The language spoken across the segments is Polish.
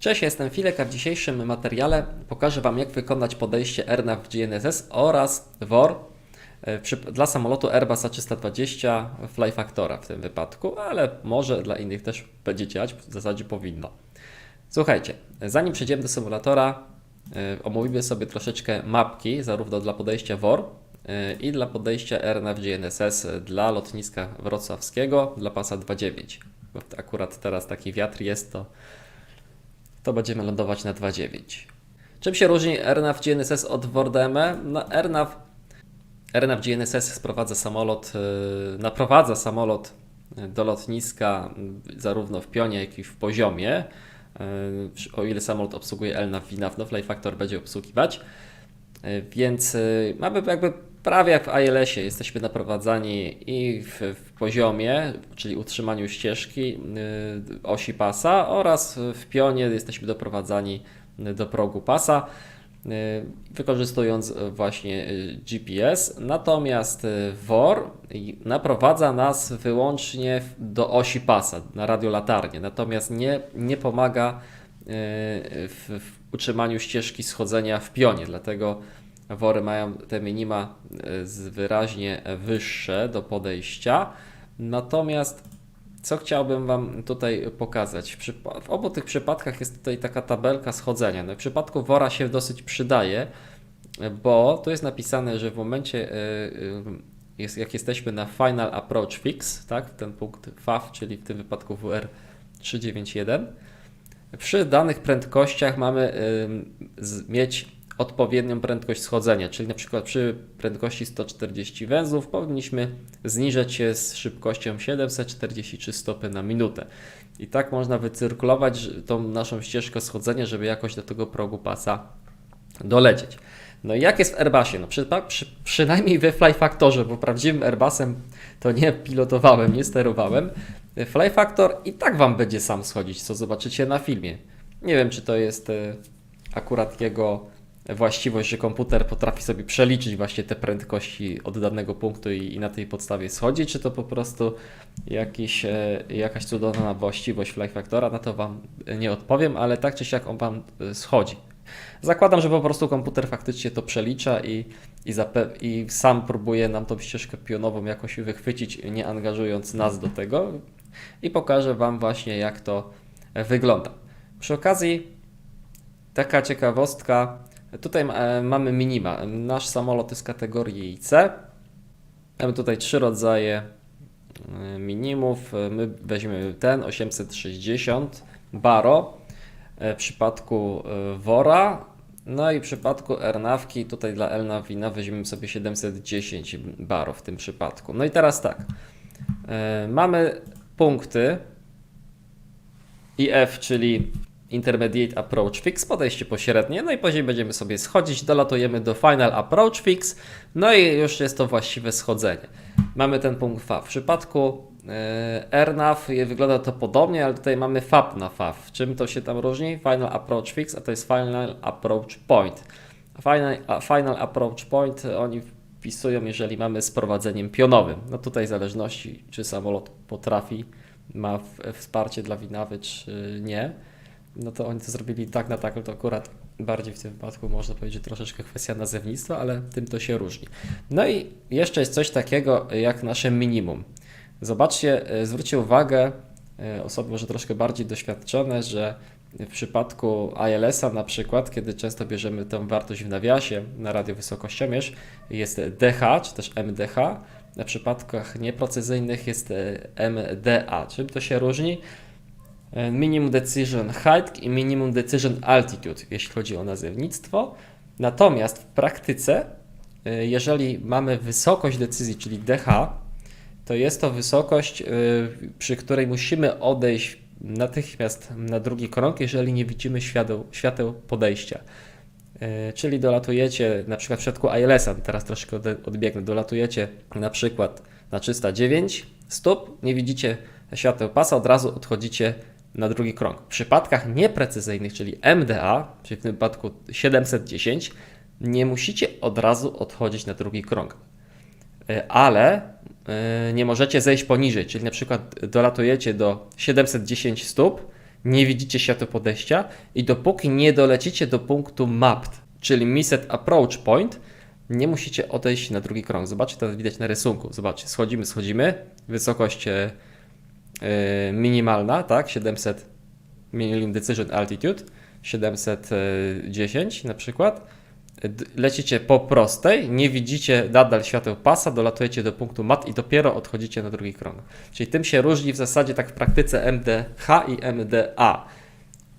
Cześć, jestem Filek, a w dzisiejszym materiale pokażę Wam, jak wykonać podejście RNAV GNSS oraz WOR e, dla samolotu Airbus A320 Flyfactora w tym wypadku, ale może dla innych też będzie działać, w zasadzie powinno. Słuchajcie, zanim przejdziemy do symulatora, e, omówimy sobie troszeczkę mapki, zarówno dla podejścia WOR e, i dla podejścia RNAV GNSS dla lotniska wrocławskiego dla pasa 29. Bo akurat teraz taki wiatr jest, to to będziemy lądować na 2.9. Czym się różni RNAV GNSS od WORDME? No RNAV, RNAV GNSS sprowadza samolot, yy, naprowadza samolot do lotniska yy, zarówno w pionie, jak i w poziomie. O ile samolot obsługuje LNAV, VNAV, no Flyfactor będzie obsługiwać. Więc mamy jakby prawie jak w ILS-ie jesteśmy naprowadzani i w, w poziomie, czyli utrzymaniu ścieżki yy, osi pasa oraz w pionie jesteśmy doprowadzani do progu pasa, yy, wykorzystując właśnie yy, GPS. Natomiast WOR naprowadza nas wyłącznie do osi pasa, na radiolatarnię, natomiast nie, nie pomaga w, w utrzymaniu ścieżki schodzenia w pionie, dlatego wory mają te minima e, wyraźnie wyższe do podejścia. Natomiast co chciałbym Wam tutaj pokazać? W, obu tych przypadkach jest tutaj taka tabelka schodzenia. No w przypadku wora się dosyć przydaje, bo tu jest napisane, że w momencie, e, e, jak jesteśmy na Final Approach Fix, tak, ten punkt FAF, czyli w tym wypadku WR 391, przy danych prędkościach mamy mieć odpowiednią prędkość schodzenia, czyli na przykład przy prędkości 140 węzłów powinniśmy zniżać się z szybkością 743 stopy na minutę. I tak można wycyrkulować tą naszą ścieżkę schodzenia, żeby jakoś do tego progu pasa dolecieć. No i jak jest w Airbusie? No przy, przy, przynajmniej we Flyfactorze, bo prawdziwym Airbusem to nie pilotowałem, nie sterowałem. Flyfactor i tak Wam będzie sam schodzić, co zobaczycie na filmie. Nie wiem, czy to jest e, akurat jego właściwość, że komputer potrafi sobie przeliczyć właśnie te prędkości od danego punktu i, i na tej podstawie schodzi, czy to po prostu jakiś, e, jakaś cudowna właściwość Flyfactora, na to Wam nie odpowiem, ale tak czy siak on Wam e, schodzi. Zakładam, że po prostu komputer faktycznie to przelicza i, i, i sam próbuje nam tą ścieżkę pionową jakoś wychwycić, nie angażując nas do tego. I pokażę Wam właśnie, jak to wygląda. Przy okazji, taka ciekawostka. Tutaj e, mamy minima. Nasz samolot jest kategorii C. Mamy tutaj trzy rodzaje e, minimów. E, My weźmiemy ten 860 Baro w przypadku Wora. No i w przypadku Ernawki, tutaj dla Elnawina weźmiemy sobie 710 Baro w tym przypadku. No i teraz tak. Mamy punkty IF, czyli Intermediate Approach Fix, podejście pośrednie, no i później będziemy sobie schodzić, dolatujemy do Final Approach Fix, no i już jest to właściwe schodzenie. Mamy ten punkt FAW. W przypadku e, RNAV wygląda to podobnie, ale tutaj mamy FAP na FAW. Czym to się tam różni? Final Approach Fix, a to jest Final Approach Point. Final, final Approach Point oni wpisują, jeżeli mamy z prowadzeniem pionowym. No tutaj w zależności, czy samolot potrafi, ma w, wsparcie dla winawy, czy nie no to oni to zrobili tak na tak, to akurat bardziej w tym wypadku można powiedzieć troszeczkę kwestia nazewnictwa, ale tym to się różni. No i jeszcze jest coś takiego jak nasze minimum. Zobaczcie, e, zwróćcie uwagę, e, osoby może troszkę bardziej doświadczone, że w przypadku ILS-a na przykład, kiedy często bierzemy tę wartość w nawiasie na radiowysokościomierz, jest DH czy też MDH, na przypadkach nieprecyzyjnych jest e, MDA. Czym to się różni? E, Minimum Decision Height i Minimum Decision Altitude, jeśli chodzi o nazewnictwo. Natomiast w praktyce, e, jeżeli mamy wysokość decyzji, czyli DH, to jest to wysokość, e, przy której musimy odejść natychmiast na drugi krąg, jeżeli nie widzimy świateł, świateł podejścia. Czyli dolatujecie, na przykład w przypadku ILS-a, teraz troszkę odbiegnę, dolatujecie na przykład na 309 stóp, nie widzicie świateł pasa, od razu odchodzicie na drugi krąg. W przypadkach nieprecyzyjnych, czyli MDA, czyli w tym wypadku 710, nie musicie od razu odchodzić na drugi krąg. E, Ale e, nie możecie zejść poniżej, czyli na przykład dolatujecie do 710 stóp nie widzicie światła podejścia i dopóki nie dolecicie do punktu mapped, czyli Missed Approach Point, nie musicie odejść na drugi krąg. Zobaczcie, to widać na rysunku. Zobaczcie, schodzimy, schodzimy. Wysokość e, minimalna, tak? 700 Minimum Decision Altitude, 710 na przykład. Lecicie po prostej, nie widzicie nadal świateł pasa, dolatujecie do punktu mat i dopiero odchodzicie na drugi krąg. Czyli tym się różni w zasadzie tak w praktyce MDH i MDA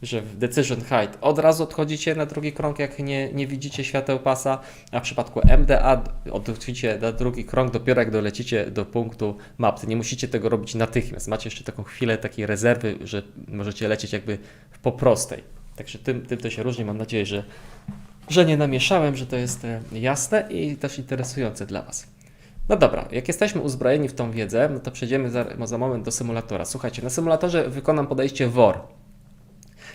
że w Decision Height od razu odchodzicie na drugi krąg, jak nie, nie widzicie świateł pasa, a w przypadku MDA odchodzicie na drugi krąg dopiero jak dolecicie do punktu map. Nie musicie tego robić natychmiast. Macie jeszcze taką chwilę takiej rezerwy, że możecie lecieć jakby po prostej. Także tym, tym to się różni. Mam nadzieję, że, że nie namieszałem, że to jest e, jasne i też interesujące dla Was. No dobra, jak jesteśmy uzbrojeni w tą wiedzę, no to przejdziemy za, za moment do symulatora. Słuchajcie, na symulatorze wykonam podejście WOR.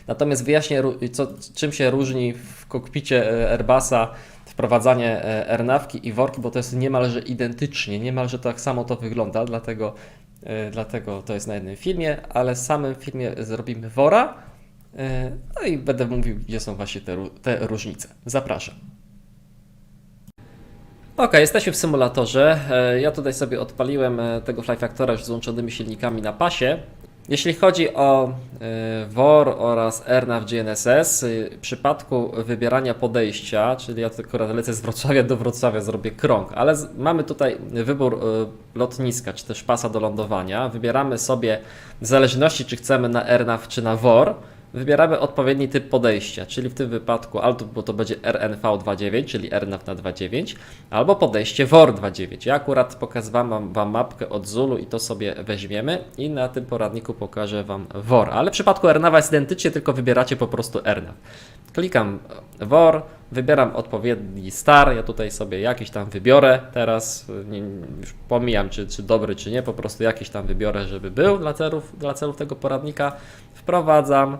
Natomiast wyjaśnię, co, czym się różni w kokpicie e, Airbusa wprowadzanie e, AirNavki i worki, bo to jest niemalże identycznie, niemalże tak samo to wygląda, dlatego, e, dlatego to jest na jednym filmie, ale w samym filmie zrobimy wora, e, no i będę mówił, gdzie są właśnie te, te różnice. Zapraszam. Ok, jesteśmy w symulatorze. Ja tutaj sobie odpaliłem tego Fly Factora z złączonymi silnikami na pasie. Jeśli chodzi o e, WOR oraz AirNav GNSS, y, w przypadku wybierania podejścia, czyli ja tylko lecę z Wrocławia do Wrocławia, zrobię krąg, ale mamy tutaj wybór e, lotniska, czy też pasa do lądowania. Wybieramy sobie w zależności, czy chcemy na AirNav, czy na WOR, wybieramy odpowiedni typ podejścia, czyli w tym wypadku albo bo to będzie RNV29, czyli RNAV na 2.9, albo podejście WOR 2.9. Ja akurat pokazywałem wam, mapkę od Zulu i to sobie weźmiemy i na tym poradniku pokażę Wam WOR, ale w przypadku RNAV jest identycznie, tylko wybieracie po prostu RNAV. Klikam WOR, wybieram odpowiedni star, ja tutaj sobie jakiś tam wybiorę teraz, nie, już pomijam czy, czy dobry czy nie, po prostu jakiś tam wybiorę, żeby był dla celów, dla celów tego poradnika, wprowadzam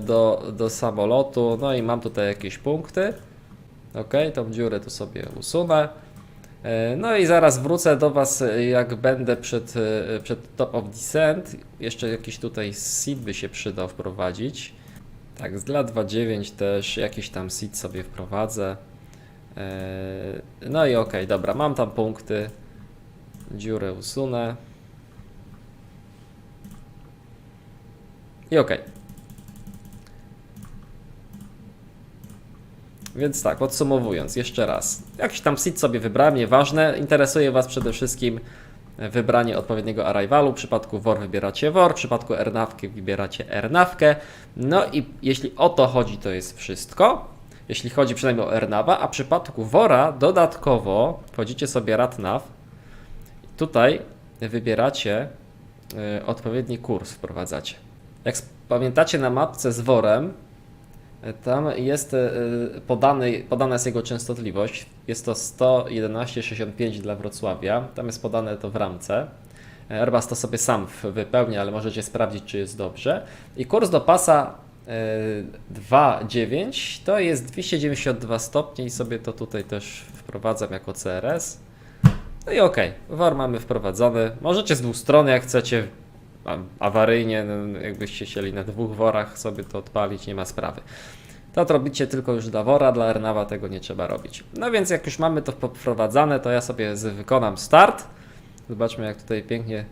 do, do samolotu, no i mam tutaj jakieś punkty, ok, tą dziurę tu sobie usunę, E, no i zaraz wrócę do Was, e, jak będę przed, e, przed Top of Descent. Jeszcze jakiś tutaj seed by się przydał wprowadzić. Tak, z dla 2.9 też jakiś tam seed sobie wprowadzę. E, No i okej, dobra, mam tam punkty. Dziurę usunę. I okej. Więc tak, podsumowując, jeszcze raz. Jakiś tam seed sobie wybrałem, nieważne. Interesuje Was przede wszystkim wybranie odpowiedniego arrivalu. W przypadku WOR wybieracie WOR, w przypadku RNAWki wybieracie RNAWkę. No i jeśli o to chodzi, to jest wszystko. Jeśli chodzi przynajmniej o RNAWa, a w przypadku WORa dodatkowo wchodzicie sobie RATNAW. Tutaj wybieracie y, odpowiedni kurs, wprowadzacie. Jak pamiętacie na mapce z WORem, tam jest e, podany, podana jest jego częstotliwość. Jest to 111,65 dla Wrocławia. Tam jest podane to w ramce. E, Airbus to sobie sam wypełnia, ale możecie sprawdzić, czy jest dobrze. I kurs do pasa e, 2,9 to jest 292 stopnie i sobie to tutaj też wprowadzam jako CRS. No i okej, WAR mamy wprowadzony. Możecie z dwóch stron, jak chcecie, awaryjnie, no, jakbyście chcieli na dwóch worach sobie to odpalić, nie ma sprawy. To robicie tylko już dla wora, dla Ernawa tego nie trzeba robić. No więc jak już mamy to wprowadzane, to ja sobie wykonam start. Zobaczmy jak tutaj pięknie,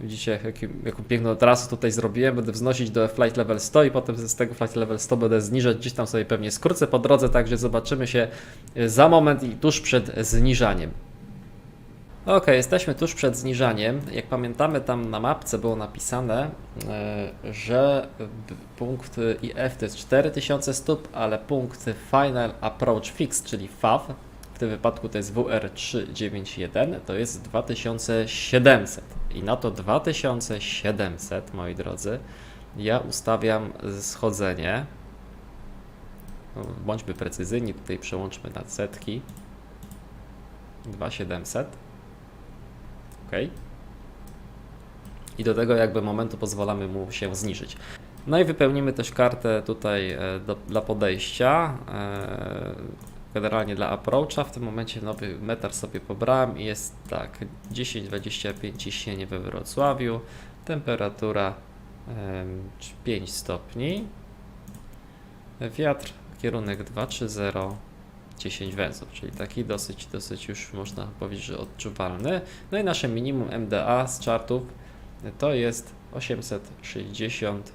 widzicie jaki, jaką piękną trasę tutaj zrobiłem. Będę wznosić do flight level 100 i potem z tego flight level 100 będę zniżać, gdzieś tam sobie pewnie skrócę po drodze, także zobaczymy się za moment i tuż przed zniżaniem. Ok, jesteśmy tuż przed zniżaniem. Jak pamiętamy, tam na mapce było napisane, e, że punkt IF to jest 4000 stóp, ale punkt Final Approach Fix, czyli FAF, w tym wypadku to jest WR391, to jest 2700. I na to 2700, moi drodzy, ja ustawiam schodzenie. No, Bądźmy precyzyjni, tutaj przełączmy na setki. 2700. OK. I do tego jakby momentu pozwalamy mu się zniżyć. No i wypełnimy też kartę tutaj e, do, dla podejścia. e, Generalnie dla approacha. W tym momencie nowy metar sobie pobrałem i jest tak 10-25 ciśnienie we Wrocławiu, temperatura 5 stopni. Wiatr, kierunek 230, 10 węzłów, czyli taki dosyć, dosyć już można powiedzieć, że odczuwalny. No i nasze minimum MDA z chartów to jest 860.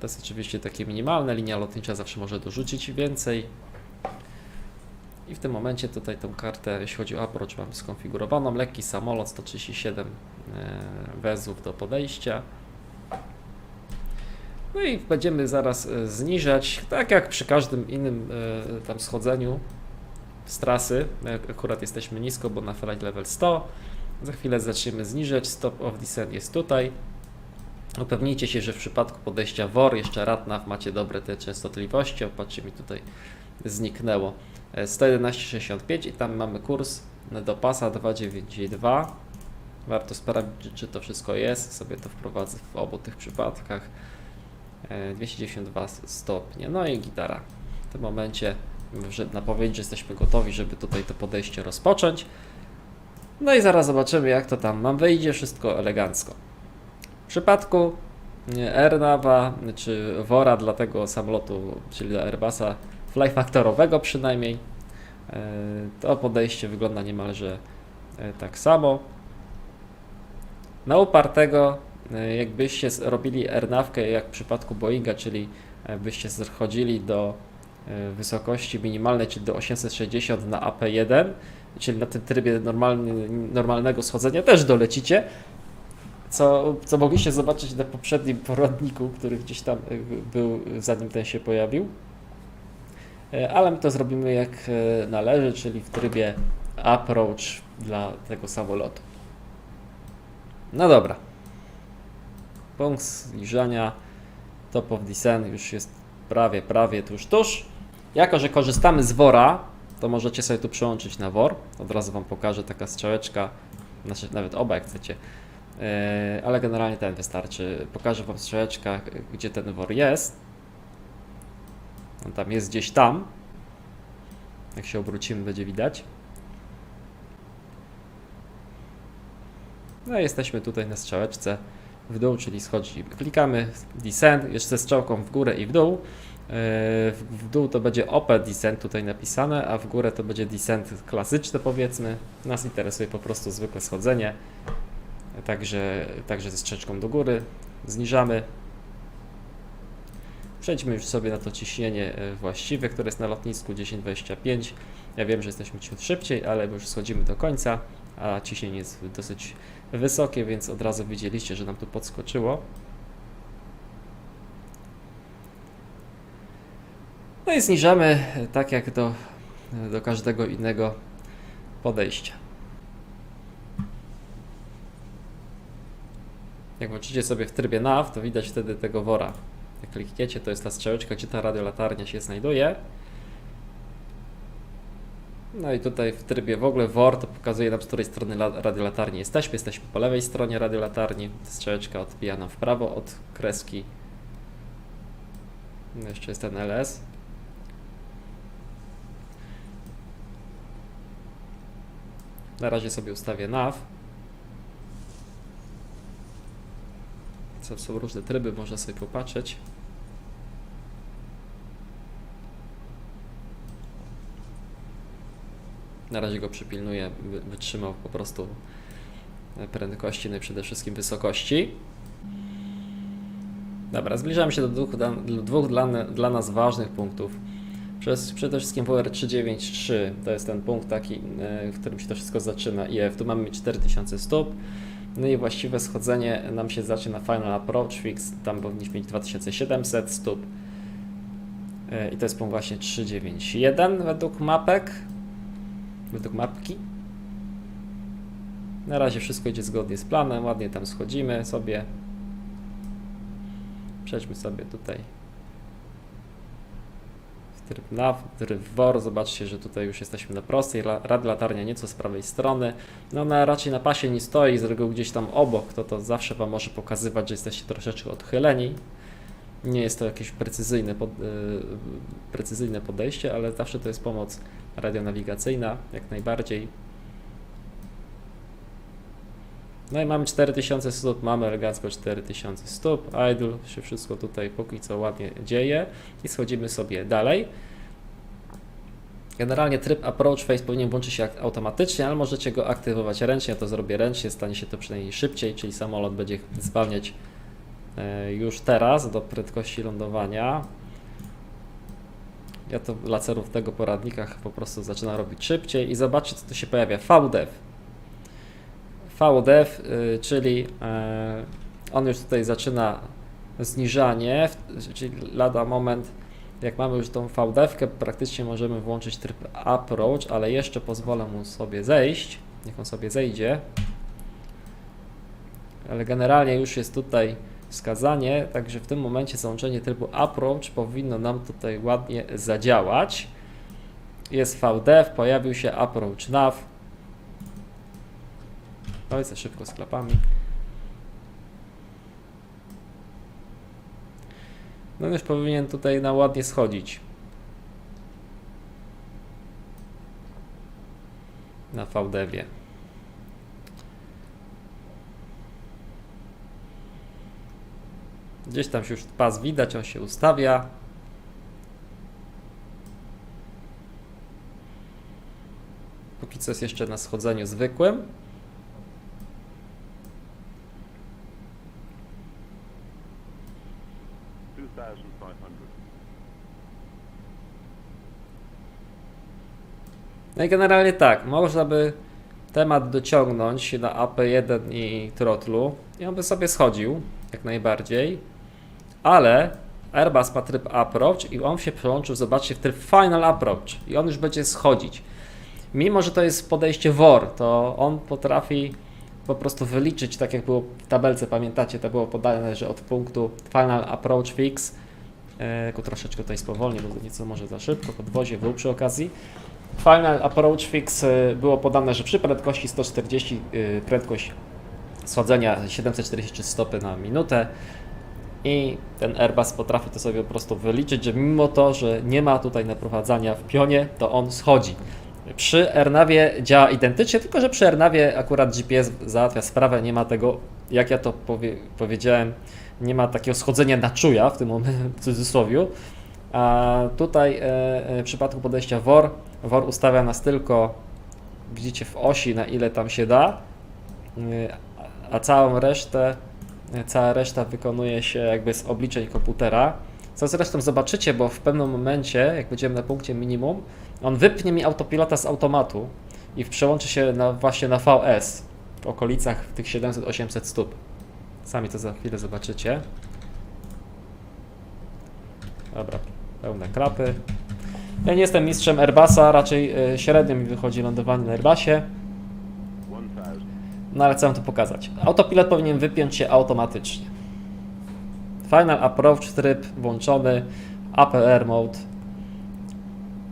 To jest oczywiście takie minimalne, linia lotnicza zawsze może dorzucić więcej. I w tym momencie tutaj tą kartę, jeśli chodzi o approach, mam skonfigurowaną. Lekki samolot, 137 e, węzłów do podejścia. No i będziemy zaraz e, zniżać, tak jak przy każdym innym e, tam schodzeniu z trasy. Jak Akurat jesteśmy nisko, bo na flight level 100. Za chwilę zaczniemy zniżać. Stop of descent jest tutaj. Upewnijcie się, że w przypadku podejścia WOR, jeszcze RATNAV macie dobre te częstotliwości. Opatrzcie mi tutaj zniknęło. E, 111,65 i tam mamy kurs do pasa 292. Warto sprawdzić, czy to wszystko jest. Sobie to wprowadzę w obu tych przypadkach. E, 292 stopnie. No i gitara. W tym momencie że na powiedzieć, że jesteśmy gotowi, żeby tutaj to podejście rozpocząć. No i zaraz zobaczymy, jak to tam nam wyjdzie. Wszystko elegancko. W przypadku AirNava czy Wora dla tego samolotu, czyli dla Airbusa flyfactorowego przynajmniej, e, to podejście wygląda niemalże e, tak samo. Na upartego, e, jakbyście s- robili AirNavkę jak w przypadku Boeinga, czyli e, byście schodzili do e, wysokości minimalnej, czyli do 860 na AP1, czyli na tym trybie normalny, normalnego schodzenia też dolecicie, co, co mogliście zobaczyć na poprzednim poradniku, który gdzieś tam był, zanim ten się pojawił. E, Ale my to zrobimy jak e, należy, czyli w trybie approach dla tego samolotu. No dobra. Punkt zbliżania top of descent już jest prawie, prawie tuż, tuż. Jako, że korzystamy z wora, to możecie sobie tu przełączyć na wor. Od razu Wam pokażę taka strzałeczka, znaczy nawet oba jak chcecie. Yy, ale generalnie ten wystarczy. Pokażę Wam strzałeczka, gdzie ten wor jest. On tam jest gdzieś tam. Jak się obrócimy, będzie widać. No i jesteśmy tutaj na strzałeczce w dół, czyli schodzimy. Klikamy descent, jeszcze ze strzałką w górę i w dół. W w dół to będzie OP descent tutaj napisane, a w górę to będzie descent klasyczny powiedzmy. Nas interesuje po prostu zwykłe schodzenie. Także, także ze strzeczką do góry. Zniżamy. Przejdźmy już sobie na to ciśnienie e, właściwe, które jest na lotnisku 1025. Ja wiem, że jesteśmy ciut szybciej, ale już schodzimy do końca, a ciśnienie jest dosyć wysokie, więc od razu widzieliście, że nam tu podskoczyło. No i zniżamy e, tak jak do, do każdego innego podejścia. Jak włączycie sobie w trybie NAV, to widać wtedy tego wora. Jak klikniecie, to jest ta strzałeczka, gdzie ta radiolatarnia się znajduje. No i tutaj w trybie w ogóle WOR to pokazuje nam z której strony la- radiolatarni jesteśmy. Jesteśmy po lewej stronie radiolatarni. Strzałeczka odbija nam w prawo od kreski. No jeszcze jest ten LS. Na razie sobie ustawię NAV. Co są różne tryby, można sobie popatrzeć. Na razie go przypilnuję, wytrzymał po prostu e, prędkości, no i przede wszystkim wysokości. Dobra, zbliżamy się do dwóch, dla- dwóch dla, dla nas ważnych punktów. Przez, przede wszystkim WR 393 to jest ten punkt taki, e, w którym się to wszystko zaczyna. IF, tu mamy 4000 stóp. No i właściwe schodzenie nam się zaczyna Final Approach Fix, tam powinniśmy mieć 2700 stóp. E, I to jest punkt właśnie 391 według mapek, według mapki. Na razie wszystko idzie zgodnie z planem, ładnie tam schodzimy sobie. Przejdźmy sobie tutaj w tryb NAV, tryb WOR. Zobaczcie, że tutaj już jesteśmy na prostej. Ra- Rad latarnia nieco z prawej strony. No ona raczej na pasie nie stoi, z reguły gdzieś tam obok, to to zawsze Wam może pokazywać, że jesteście troszeczkę odchyleni. Nie jest to jakieś precyzyjne, pod, yy, precyzyjne podejście, ale zawsze to jest pomoc radionawigacyjna, jak najbardziej. No i mamy 4000 stóp, mamy elegancko 4000 stóp, idle, się wszystko tutaj póki co ładnie dzieje i schodzimy sobie dalej. Generalnie tryb approach face powinien włączyć się automatycznie, ale możecie go aktywować ręcznie, ja to zrobię ręcznie, stanie się to przynajmniej szybciej, czyli samolot będzie zwalniać e, już teraz do prędkości lądowania. Ja to dla celów tego poradnika po prostu zaczynam robić szybciej i zobaczcie co tu się pojawia. VDEV. VDEV, y, czyli e, on już tutaj zaczyna zniżanie, w- czyli lada moment, jak mamy już tą VDEV-kę, praktycznie możemy włączyć tryb approach, ale jeszcze pozwolę mu sobie zejść, niech on sobie zejdzie. Ale generalnie już jest tutaj wskazanie, także w tym momencie załączenie trybu approach powinno nam tutaj ładnie zadziałać. Jest VDEV, pojawił się approach nav. Oj, za szybko z klapami. No już powinien tutaj na ładnie schodzić. Na VDEVie. Gdzieś tam się już pas widać, on się ustawia. Póki co jest jeszcze na schodzeniu zwykłym. No i generalnie tak, można by temat dociągnąć na AP1 i trotlu i on by sobie schodził, jak najbardziej, ale Airbus ma tryb approach i on się przełączył, zobaczcie, w tryb final approach i on już będzie schodzić. Mimo, że to jest podejście WOR, to on potrafi po prostu wyliczyć, tak jak było w tabelce, pamiętacie, to było podane, że od punktu final approach fix, e, tylko troszeczkę tutaj spowolnię, bo nieco może za szybko, podwozie był przy okazji, Final Approach Fix y, było podane, że przy prędkości 140 y, prędkość schodzenia 743 stopy na minutę i ten Airbus potrafi to sobie po prostu wyliczyć, że mimo to, że nie ma tutaj naprowadzania w pionie, to on schodzi. Przy AirNavie działa identycznie, tylko że przy AirNavie akurat GPS załatwia sprawę, nie ma tego, jak ja to powie, powiedziałem, nie ma takiego schodzenia na czuja w tym momencie, w cudzysłowie. A tutaj e, e, w przypadku podejścia WOR, WOR ustawia nas tylko, widzicie, w osi, na ile tam się da, e, a całą resztę, cała reszta wykonuje się jakby z obliczeń komputera. Co zresztą zobaczycie, bo w pewnym momencie, jak będziemy na punkcie minimum, on wypnie mi autopilota z automatu i przełączy się na, właśnie na VS w okolicach tych 700-800 stóp. Sami to za chwilę zobaczycie. Dobra, pełne klapy. Ja nie jestem mistrzem Airbusa, raczej y, średnio mi wychodzi lądowanie na Airbusie. No ale chcę wam to pokazać. Autopilot powinien wypiąć się automatycznie. Final Approach tryb włączony, APR mode,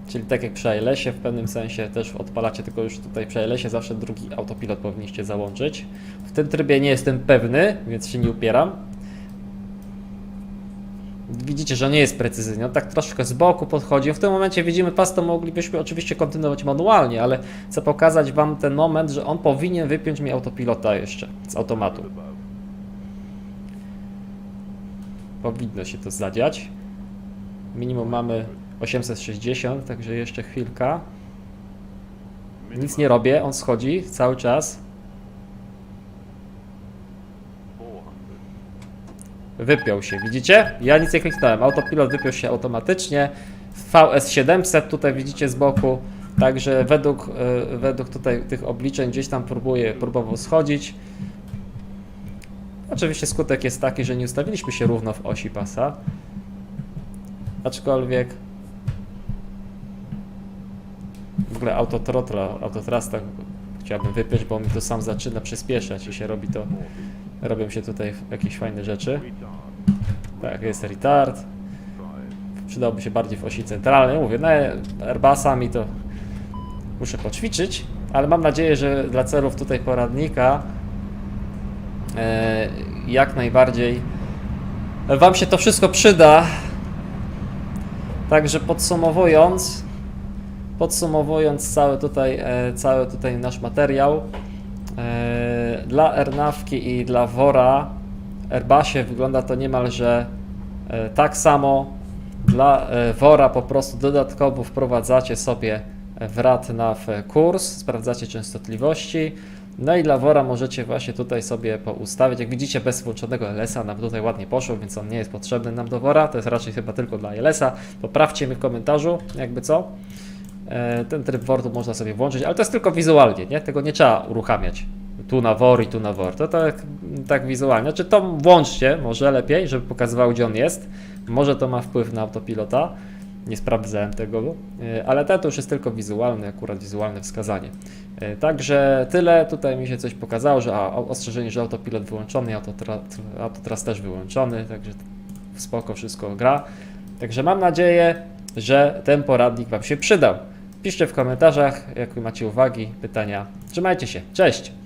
czyli tak jak przy ILS-ie w pewnym sensie też odpalacie, tylko już tutaj przy ILS-ie zawsze drugi autopilot powinniście załączyć. W tym trybie nie jestem pewny, więc się nie upieram. Widzicie, że nie jest precyzyjnie, on tak troszkę z boku podchodzi. W tym momencie widzimy pas, to moglibyśmy oczywiście kontynuować manualnie, ale chcę pokazać Wam ten moment, że on powinien wypiąć mi autopilota jeszcze z automatu. Powinno się to zadziać. Minimum mamy 860, także jeszcze chwilka. Nic nie robię, on schodzi cały czas. Wypiął się, widzicie? Ja nic nie kliknąłem, autopilot wypiął się automatycznie. VS700 tutaj widzicie z boku, także według, y, według tutaj tych obliczeń gdzieś tam próbuje, próbował schodzić. Oczywiście skutek jest taki, że nie ustawiliśmy się równo w osi pasa. Aczkolwiek w ogóle autotrotla, autotrasta chciałbym wypiąć, bo mi to sam zaczyna przyspieszać i się robi to, robią się tutaj jakieś fajne rzeczy. Tak, jest retard. Przydałby się bardziej w osi centralnej. Mówię, no Airbusami to muszę poćwiczyć, ale mam nadzieję, że dla celów tutaj poradnika e, jak najbardziej Wam się to wszystko przyda. Także podsumowując, podsumowując cały tutaj, e, cały tutaj nasz materiał, E, Dla Ernawki i dla Wora Airbusie wygląda to niemalże e, tak samo. Dla e, Wora po prostu dodatkowo wprowadzacie sobie w RATNAW kurs, sprawdzacie częstotliwości. No i dla Wora możecie właśnie tutaj sobie poustawiać. Jak widzicie, bez włączonego LS-a nam tutaj ładnie poszło, więc on nie jest potrzebny nam do Wora. To jest raczej chyba tylko dla LS-a. Poprawcie mi w komentarzu, jakby co. E, Ten tryb WORDu można sobie włączyć, ale to jest tylko wizualnie, nie? Tego nie trzeba uruchamiać. Tu na WOR i tu na WOR. To tak, tak wizualnie. Znaczy to włączcie może lepiej, żeby pokazywał gdzie on jest. Może to ma wpływ na autopilota. Nie sprawdzałem tego, e, ale ten to już jest tylko wizualny, akurat wizualne wskazanie. E, Także tyle. Tutaj mi się coś pokazało, że a, ostrzeżenie, że autopilot wyłączony, autotra, autotras też wyłączony, także spoko wszystko gra. Także mam nadzieję, że ten poradnik Wam się przydał. Piszcie w komentarzach, jakie macie uwagi, pytania. Trzymajcie się. Cześć!